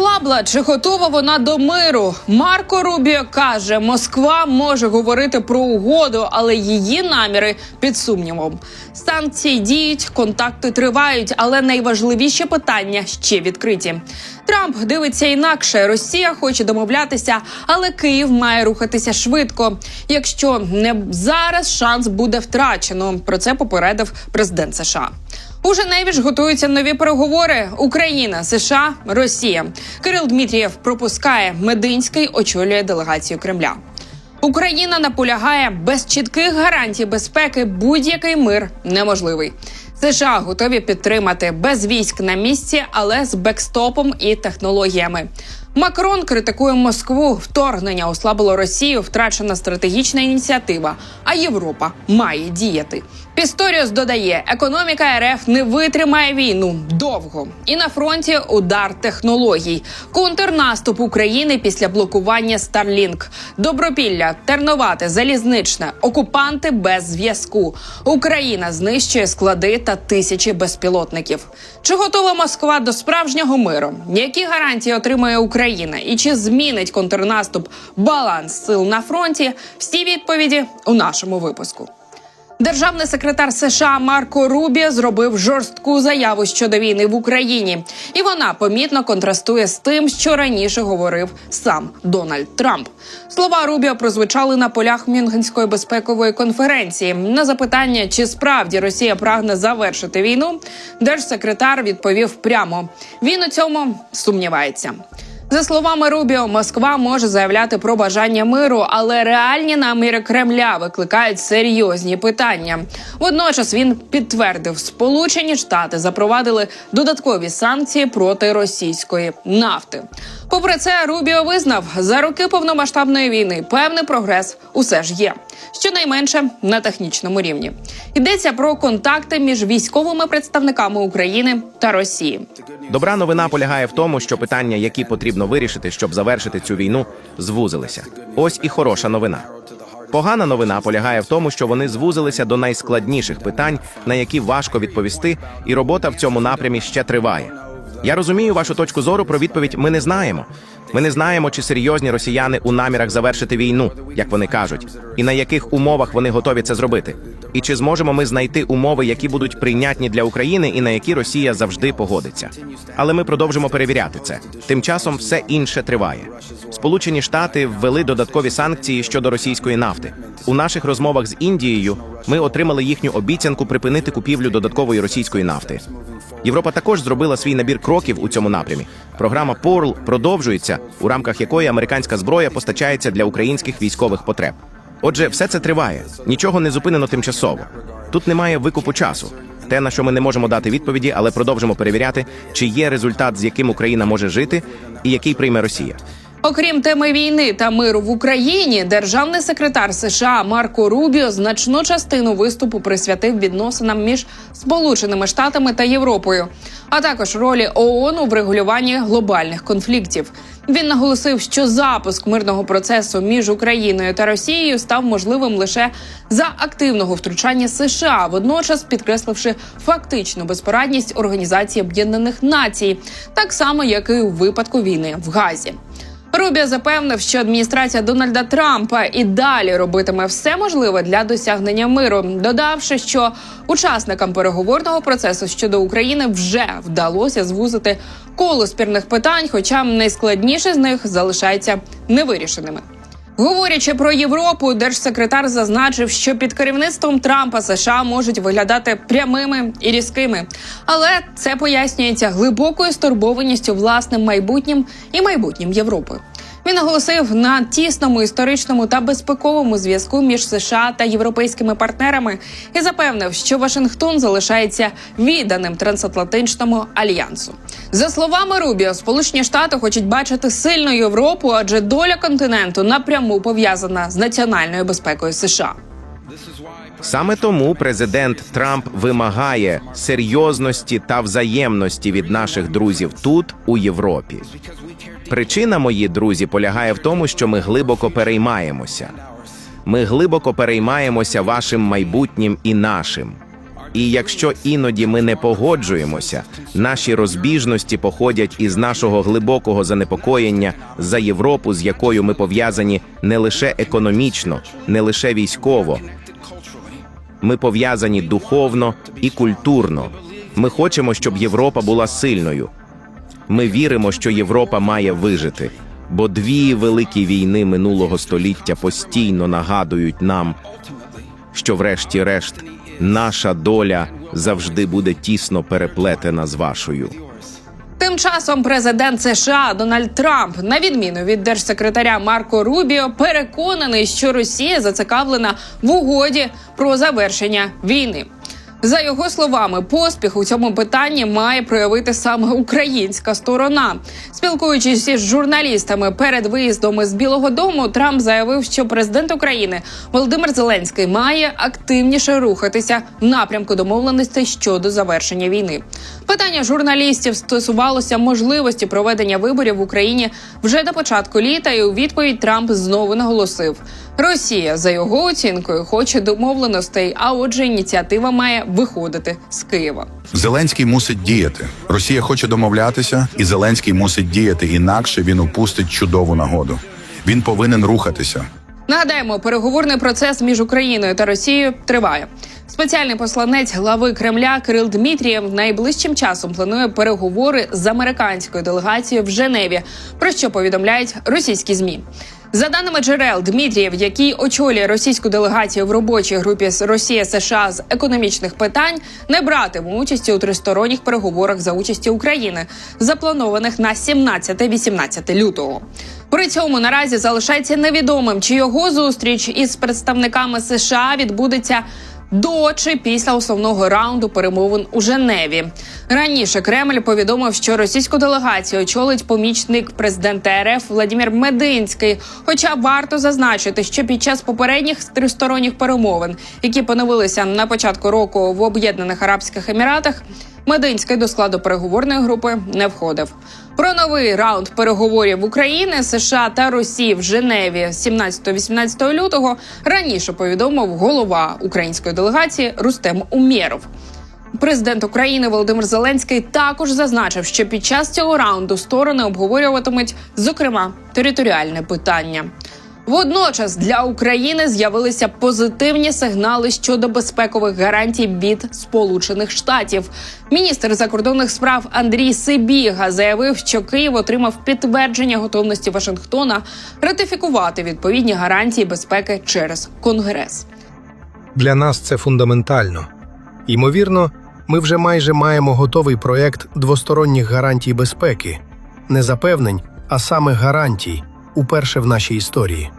ослабла чи готова вона до миру? Марко Рубіо каже, Москва може говорити про угоду, але її наміри під сумнівом. Санкції діють, контакти тривають, але найважливіші питання ще відкриті. Трамп дивиться інакше. Росія хоче домовлятися, але Київ має рухатися швидко. Якщо не зараз, шанс буде втрачено. Про це попередив президент США. У Женеві ж готуються нові переговори. Україна, США, Росія. Кирил Дмитрієв пропускає Мединський, очолює делегацію Кремля. Україна наполягає без чітких гарантій безпеки будь-який мир неможливий. США готові підтримати без військ на місці, але з бекстопом і технологіями. Макрон критикує Москву. Вторгнення ослабило Росію, втрачена стратегічна ініціатива. А Європа має діяти. Пісторіус додає, економіка РФ не витримає війну довго. І на фронті удар технологій. Контрнаступ України після блокування Starlink. Добропілля, Терновате, Залізничне, окупанти без зв'язку. Україна знищує склади та тисячі безпілотників. Чи готова Москва до справжнього миру? Які гарантії отримає Україна? І чи змінить контрнаступ баланс сил на фронті? Всі відповіді у нашому випуску. Державний секретар США Марко Рубіо зробив жорстку заяву щодо війни в Україні, і вона помітно контрастує з тим, що раніше говорив сам Дональд Трамп. Слова Рубіо прозвучали на полях Мюнхенської безпекової конференції. На запитання, чи справді Росія прагне завершити війну, держсекретар відповів прямо: він у цьому сумнівається. За словами Рубіо, Москва може заявляти про бажання миру, але реальні наміри Кремля викликають серйозні питання. Водночас він підтвердив, Сполучені Штати запровадили додаткові санкції проти російської нафти. Попри це, Рубіо визнав, за роки повномасштабної війни певний прогрес усе ж є, щонайменше на технічному рівні. Йдеться про контакти між військовими представниками України та Росії. Добра новина полягає в тому, що питання, які потрібно вирішити, щоб завершити цю війну, звузилися. Ось і хороша новина. Погана новина полягає в тому, що вони звузилися до найскладніших питань, на які важко відповісти, і робота в цьому напрямі ще триває. Я розумію вашу точку зору про відповідь. Ми не знаємо. Ми не знаємо, чи серйозні росіяни у намірах завершити війну, як вони кажуть, і на яких умовах вони готові це зробити. І чи зможемо ми знайти умови, які будуть прийнятні для України і на які Росія завжди погодиться. Але ми продовжимо перевіряти це. Тим часом все інше триває. Сполучені Штати ввели додаткові санкції щодо російської нафти. У наших розмовах з Індією ми отримали їхню обіцянку припинити купівлю додаткової російської нафти. Європа також зробила свій набір кроків у цьому напрямі. Програма Порл продовжується, у рамках якої американська зброя постачається для українських військових потреб. Отже, все це триває, нічого не зупинено тимчасово. Тут немає викупу часу. Те, на що ми не можемо дати відповіді, але продовжимо перевіряти, чи є результат, з яким Україна може жити, і який прийме Росія. Окрім теми війни та миру в Україні, державний секретар США Марко Рубіо значну частину виступу присвятив відносинам між Сполученими Штатами та Європою, а також ролі ООН у врегулюванні глобальних конфліктів. Він наголосив, що запуск мирного процесу між Україною та Росією став можливим лише за активного втручання США, водночас підкресливши фактичну безпорадність Організації Об'єднаних Націй, так само як і у випадку війни в Газі. Рубіо запевнив, що адміністрація Дональда Трампа і далі робитиме все можливе для досягнення миру, додавши, що учасникам переговорного процесу щодо України вже вдалося звузити коло спірних питань, хоча найскладніше з них залишається невирішеними. Говорячи про Європу, держсекретар зазначив, що під керівництвом Трампа США можуть виглядати прямими і різкими, але це пояснюється глибокою стурбованістю власним майбутнім і майбутнім Європи. Він наголосив на тісному історичному та безпековому зв'язку між США та європейськими партнерами і запевнив, що Вашингтон залишається відданим трансатлантичному альянсу. За словами Рубіо, Сполучені Штати хочуть бачити сильну Європу, адже доля континенту напряму пов'язана з національною безпекою США. Саме тому президент Трамп вимагає серйозності та взаємності від наших друзів тут, у Європі. Причина, мої друзі, полягає в тому, що ми глибоко переймаємося. Ми глибоко переймаємося вашим майбутнім і нашим. І якщо іноді ми не погоджуємося, наші розбіжності походять із нашого глибокого занепокоєння за Європу, з якою ми пов'язані не лише економічно, не лише військово. Ми пов'язані духовно і культурно. Ми хочемо, щоб Європа була сильною. Ми віримо, що Європа має вижити, бо дві великі війни минулого століття постійно нагадують нам, що, врешті-решт, наша доля завжди буде тісно переплетена з вашою. Тим часом президент США Дональд Трамп, на відміну від держсекретаря Марко Рубіо, переконаний, що Росія зацікавлена в угоді про завершення війни. За його словами, поспіх у цьому питанні має проявити саме українська сторона. Спілкуючись із журналістами перед виїздом із Білого Дому, Трамп заявив, що президент України Володимир Зеленський має активніше рухатися в напрямку домовленостей щодо завершення війни. Питання журналістів стосувалося можливості проведення виборів в Україні вже до початку літа. І у відповідь Трамп знову наголосив: Росія за його оцінкою хоче домовленостей, а отже, ініціатива має виходити з Києва. Зеленський мусить діяти. Росія хоче домовлятися, і Зеленський мусить діяти інакше. Він упустить чудову нагоду. Він повинен рухатися. Нагадаємо, переговорний процес між Україною та Росією триває. Спеціальний посланець глави Кремля Кирил Дмитрієв найближчим часом планує переговори з американською делегацією в Женеві, про що повідомляють російські змі. За даними джерел, Дмитрієв, який очолює російську делегацію в робочій групі з Росія США з економічних питань, не братиме участі у тристоронніх переговорах за участі України, запланованих на 17-18 лютого. При цьому наразі залишається невідомим, чи його зустріч із представниками США відбудеться до чи після основного раунду перемовин у Женеві. Раніше Кремль повідомив, що російську делегацію очолить помічник президента РФ Владимир Мединський. Хоча варто зазначити, що під час попередніх тристоронніх перемовин, які поновилися на початку року в Об'єднаних Арабських Еміратах, Мединський до складу переговорної групи не входив. Про новий раунд переговорів України, США та Росії в Женеві 17-18 лютого раніше повідомив голова української делегації Рустем Умєров. Президент України Володимир Зеленський також зазначив, що під час цього раунду сторони обговорюватимуть, зокрема, територіальне питання. Водночас для України з'явилися позитивні сигнали щодо безпекових гарантій від Сполучених Штатів. Міністр закордонних справ Андрій Сибіга заявив, що Київ отримав підтвердження готовності Вашингтона ратифікувати відповідні гарантії безпеки через Конгрес. Для нас це фундаментально. Ймовірно, ми вже майже маємо готовий проєкт двосторонніх гарантій безпеки, не запевнень, а саме гарантій, уперше в нашій історії.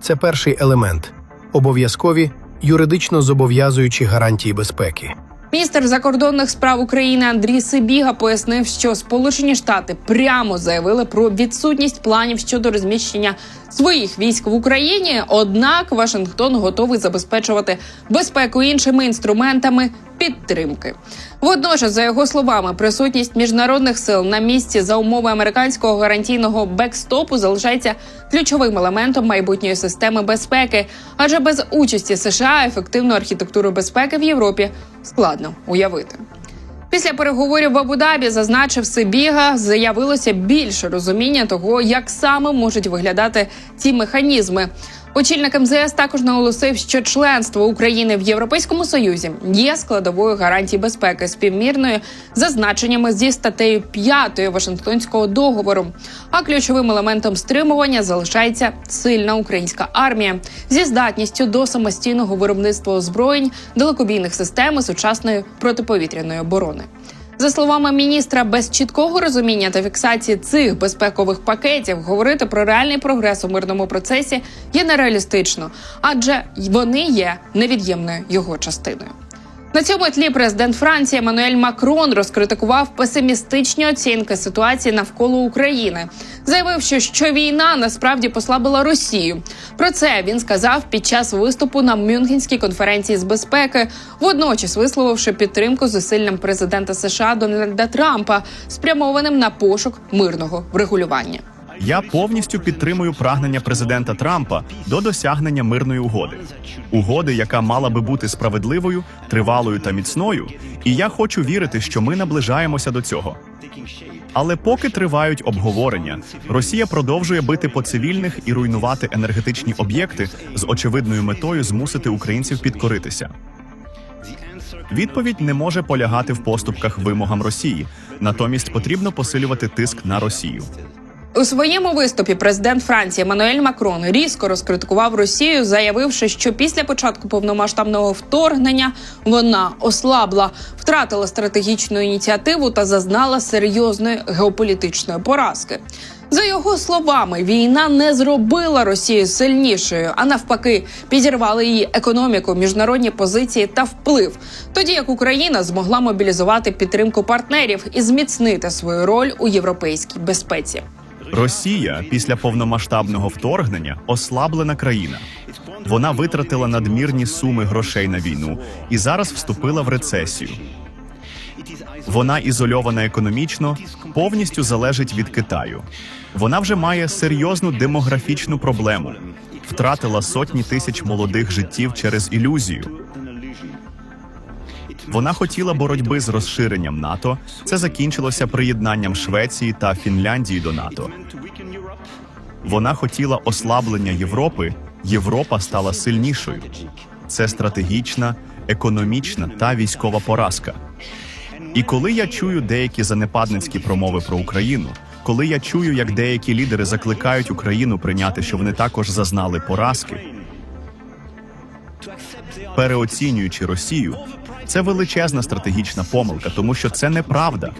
Це перший елемент обов'язкові юридично зобов'язуючі гарантії безпеки. Міністр закордонних справ України Андрій Сибіга пояснив, що Сполучені Штати прямо заявили про відсутність планів щодо розміщення своїх військ в Україні. Однак Вашингтон готовий забезпечувати безпеку іншими інструментами підтримки. Водночас, за його словами, присутність міжнародних сил на місці за умови американського гарантійного бекстопу залишається ключовим елементом майбутньої системи безпеки, адже без участі США ефективну архітектуру безпеки в Європі складно уявити. Після переговорів в Абу-Дабі зазначив Сибіга, з'явилося більше розуміння того, як саме можуть виглядати ці механізми. Очільник МЗС також наголосив, що членство України в Європейському Союзі є складовою гарантії безпеки співмірною за значеннями зі статтею 5 Вашингтонського договору. А ключовим елементом стримування залишається сильна українська армія зі здатністю до самостійного виробництва озброєнь, далекобійних систем і сучасної протиповітряної оборони. За словами міністра, без чіткого розуміння та фіксації цих безпекових пакетів говорити про реальний прогрес у мирному процесі є нереалістично, адже вони є невід'ємною його частиною. На цьому тлі президент Франції Еммануель Макрон розкритикував песимістичні оцінки ситуації навколо України, заявивши, що війна насправді послабила Росію. Про це він сказав під час виступу на Мюнхенській конференції з безпеки, водночас висловивши підтримку зусиллям президента США Дональда Трампа, спрямованим на пошук мирного врегулювання. Я повністю підтримую прагнення президента Трампа до досягнення мирної угоди, угоди, яка мала би бути справедливою, тривалою та міцною. І я хочу вірити, що ми наближаємося до цього. Але поки тривають обговорення, Росія продовжує бити по цивільних і руйнувати енергетичні об'єкти з очевидною метою змусити українців підкоритися. Відповідь не може полягати в поступках вимогам Росії, натомість потрібно посилювати тиск на Росію. У своєму виступі президент Франції Еммануель Макрон різко розкритикував Росію, заявивши, що після початку повномасштабного вторгнення вона ослабла, втратила стратегічну ініціативу та зазнала серйозної геополітичної поразки. За його словами, війна не зробила Росію сильнішою, а навпаки, підірвала її економіку, міжнародні позиції та вплив. Тоді як Україна змогла мобілізувати підтримку партнерів і зміцнити свою роль у європейській безпеці. Росія після повномасштабного вторгнення ослаблена країна. Вона витратила надмірні суми грошей на війну і зараз вступила в рецесію. Вона ізольована економічно, повністю залежить від Китаю. Вона вже має серйозну демографічну проблему, втратила сотні тисяч молодих життів через ілюзію. Вона хотіла боротьби з розширенням НАТО. Це закінчилося приєднанням Швеції та Фінляндії до НАТО. Вона хотіла ослаблення Європи. Європа стала сильнішою. Це стратегічна, економічна та військова поразка. І коли я чую деякі занепадницькі промови про Україну, коли я чую, як деякі лідери закликають Україну прийняти, що вони також зазнали поразки, переоцінюючи Росію, це величезна стратегічна помилка, тому що це неправда.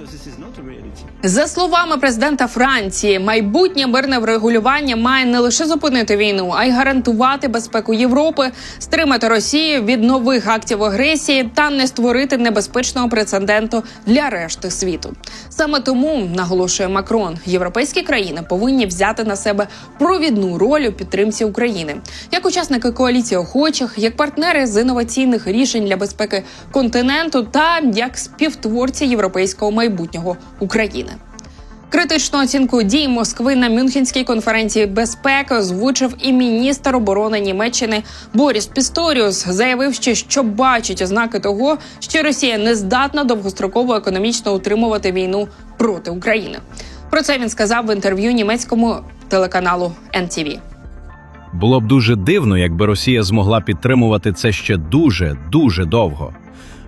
За словами президента Франції, майбутнє мирне врегулювання має не лише зупинити війну, а й гарантувати безпеку Європи, стримати Росію від нових актів агресії та не створити небезпечного прецеденту для решти світу. Саме тому наголошує Макрон, європейські країни повинні взяти на себе провідну роль у підтримці України як учасники коаліції охочих, як партнери з інноваційних рішень для безпеки континенту та як співтворці європейського майбутнього України. Критичну оцінку дій Москви на Мюнхенській конференції безпеки озвучив і міністр оборони Німеччини Боріс Пісторіус, заявивши, що бачить ознаки того, що Росія не здатна довгостроково економічно утримувати війну проти України. Про це він сказав в інтерв'ю німецькому телеканалу NTV. Було б дуже дивно, якби Росія змогла підтримувати це ще дуже дуже довго.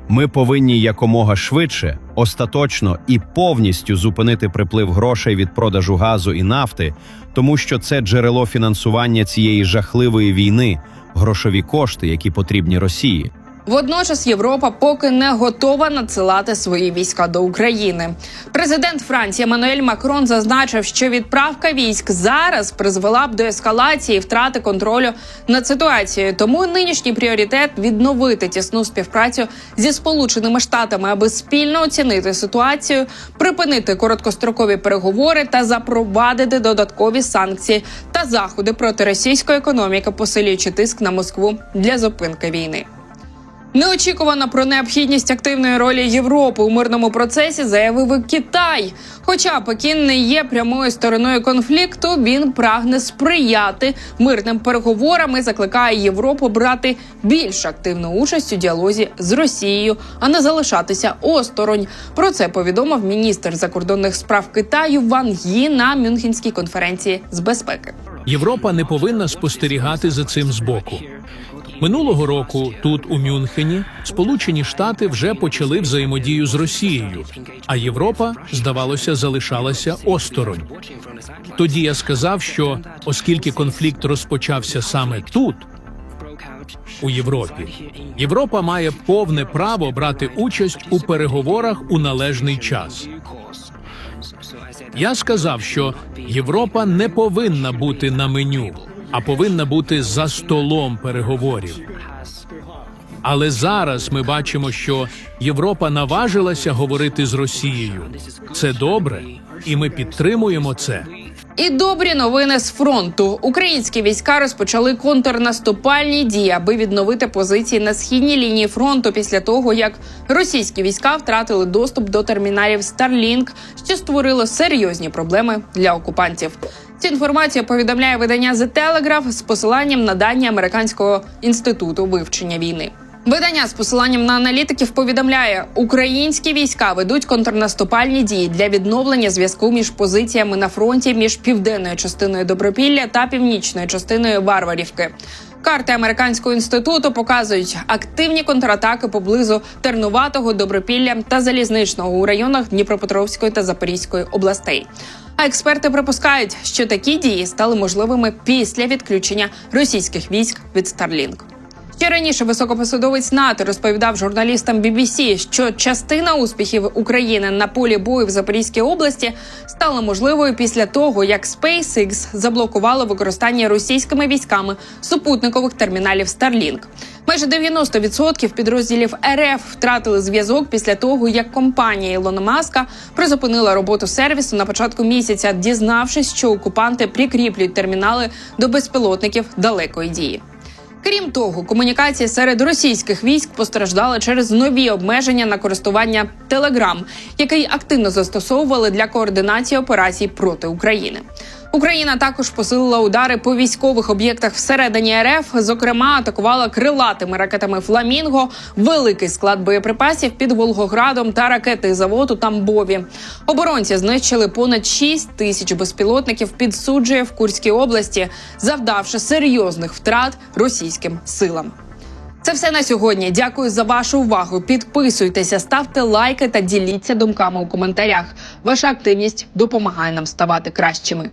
Ми повинні якомога швидше, остаточно і повністю зупинити приплив грошей від продажу газу і нафти, тому що це джерело фінансування цієї жахливої війни, грошові кошти, які потрібні Росії. Водночас Європа поки не готова надсилати свої війська до України. Президент Франції Еммануель Макрон зазначив, що відправка військ зараз призвела б до ескалації втрати контролю над ситуацією. Тому нинішній пріоритет відновити тісну співпрацю зі сполученими штатами, аби спільно оцінити ситуацію, припинити короткострокові переговори та запровадити додаткові санкції та заходи проти російської економіки, посилюючи тиск на Москву для зупинки війни. Неочікувано про необхідність активної ролі Європи у мирному процесі заявив Китай. Хоча Пекін не є прямою стороною конфлікту, він прагне сприяти мирним переговорам і закликає Європу брати більш активну участь у діалозі з Росією, а не залишатися осторонь. Про це повідомив міністр закордонних справ Китаю Ван Ї на Мюнхенській конференції з безпеки. Європа не повинна спостерігати за цим збоку. Минулого року тут, у Мюнхені, Сполучені Штати вже почали взаємодію з Росією, а Європа, здавалося, залишалася осторонь. Тоді я сказав, що оскільки конфлікт розпочався саме тут, у Європі, Європа має повне право брати участь у переговорах у належний час. Я сказав, що Європа не повинна бути на меню, а повинна бути за столом переговорів. Але зараз ми бачимо, що Європа наважилася говорити з Росією. Це добре, і ми підтримуємо це. І добрі новини з фронту. Українські війська розпочали контрнаступальні дії, аби відновити позиції на східній лінії фронту після того, як російські війська втратили доступ до терміналів Starlink, що створило серйозні проблеми для окупантів. Цю інформацію повідомляє видання The Telegraph з посиланням на дані американського інституту вивчення війни. Видання з посиланням на аналітиків повідомляє, українські війська ведуть контрнаступальні дії для відновлення зв'язку між позиціями на фронті між південною частиною Добропілля та північною частиною Варварівки. Карти американського інституту показують активні контратаки поблизу Тернуватого, Добропілля та Залізничного у районах Дніпропетровської та Запорізької областей. А експерти припускають, що такі дії стали можливими після відключення російських військ від Starlink. Ще раніше високопосадовець НАТО розповідав журналістам BBC, що частина успіхів України на полі бою в Запорізькій області стала можливою після того, як SpaceX заблокувало використання російськими військами супутникових терміналів Starlink. Майже 90% підрозділів РФ втратили зв'язок після того, як компанія Ілона Маска призупинила роботу сервісу на початку місяця, дізнавшись, що окупанти прикріплюють термінали до безпілотників далекої дії. Крім того, комунікація серед російських військ постраждала через нові обмеження на користування Телеграм, який активно застосовували для координації операцій проти України. Україна також посилила удари по військових об'єктах всередині РФ. Зокрема, атакувала крилатими ракетами Фламінго, великий склад боєприпасів під Волгоградом та ракетний завод у Тамбові. Оборонці знищили понад 6 тисяч безпілотників під суджею в Курській області, завдавши серйозних втрат російським силам. Це все на сьогодні. Дякую за вашу увагу. Підписуйтеся, ставте лайки та діліться думками у коментарях. Ваша активність допомагає нам ставати кращими.